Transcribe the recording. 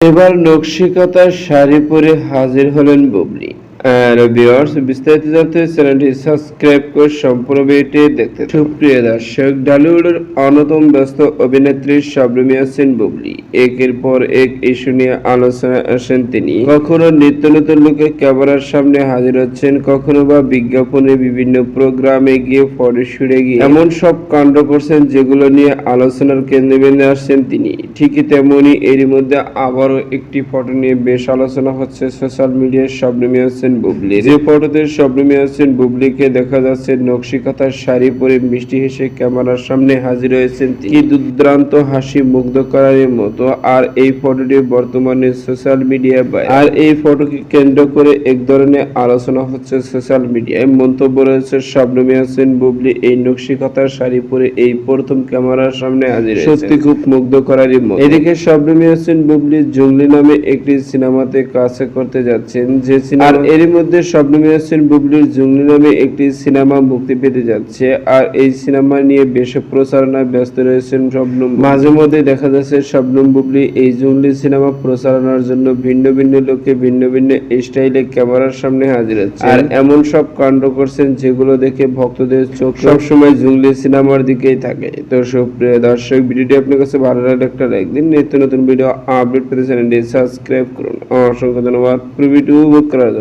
এবার নকশিকতার শাড়ি পরে হাজির হলেন বুবলি। বিস্তারিত জানতে চ্যানেলটি সাবস্ক্রাইব করে সম্পূর্ণ ভিডিওটি দেখতে সুপ্রিয় দর্শক ঢালিউডের অন্যতম ব্যস্ত অভিনেত্রী বুবলি। একের পর এক ইস্যু নিয়ে আলোচনায় আসেন তিনি। কখনো নিত্য নতুন লোকে ক্যামেরার সামনে হাজির হচ্ছেন, কখনো বা বিজ্ঞাপনে বিভিন্ন প্রোগ্রামে গিয়ে ফটো ফটোশুটে গিয়ে। এমন সব কাণ্ড করছেন যেগুলো নিয়ে আলোচনার কেন্দ্রবিন্দু আসছেন তিনি। ঠিকই তেমনি এরই মধ্যে আবারও একটি ফটো নিয়ে বেশ আলোচনা হচ্ছে সোশ্যাল মিডিয়ায় শবনম ইয়াসিন বুবলি। যে ফটোতে শবনম ইয়াসিন বুবলিকে দেখা যাচ্ছে নকশিকাতার শাড়ি পরে মিষ্টি হেসে ক্যামেরার সামনে হাজির হয়েছেন কি দুর্দান্ত হাসি মুগ্ধ করার মতো। আর এই ফটোটি বর্তমানে সোশ্যাল মিডিয়ায় আর এই ফটোকে কেন্দ্র করে এক ধরনের আলোচনা হচ্ছে সোশ্যাল মিডিয়ায়। মন্তব্য রয়েছে শবনম ইয়াসিন বুবলি এই নকশিকাতার শাড়ি পরে এই প্রথম ক্যামেরার সামনে হাজির সত্যি খুব মুগ্ধ করার মতো। এদিকে শবনম ইয়াসিন বুবলি জঙ্গলি নামে একটি সিনেমাতে কাজ করতে যাচ্ছেন। যে সিনেমা এরই মধ্যে শবনম ইয়াসিন বুবলির জঙ্গলি নামে একটি সিনেমা মুক্তি পেতে যাচ্ছে। আর এই সিনেমা নিয়ে বেশ প্রচারণায় ব্যস্ত রয়েছেন শবনম। মাঝে মধ্যে দেখা যাচ্ছে শবনম, বুবলি এই জঙ্গলি সিনেমা প্রচারণার জন্য ভিন্ন ভিন্ন লোকে ভিন্ন ভিন্ন স্টাইলে ক্যামেরার সামনে হাজির হচ্ছে। আর এমন সব কাণ্ড করছেন যেগুলো দেখে ভক্তদের চোখ সবসময় জঙ্গলি সিনেমার দিকেই থাকে। তো সুপ্রিয় দর্শক, ভিডিওটি আপনার কাছে ভালো লাগলে একটা লাইক দিন। নিত্য নতুন ভিডিও আপডেট পেতে চ্যানেলটি সাবস্ক্রাইব করুন। অসংখ্য ধন্যবাদ। পুরো ভিডিও উপভোগ করার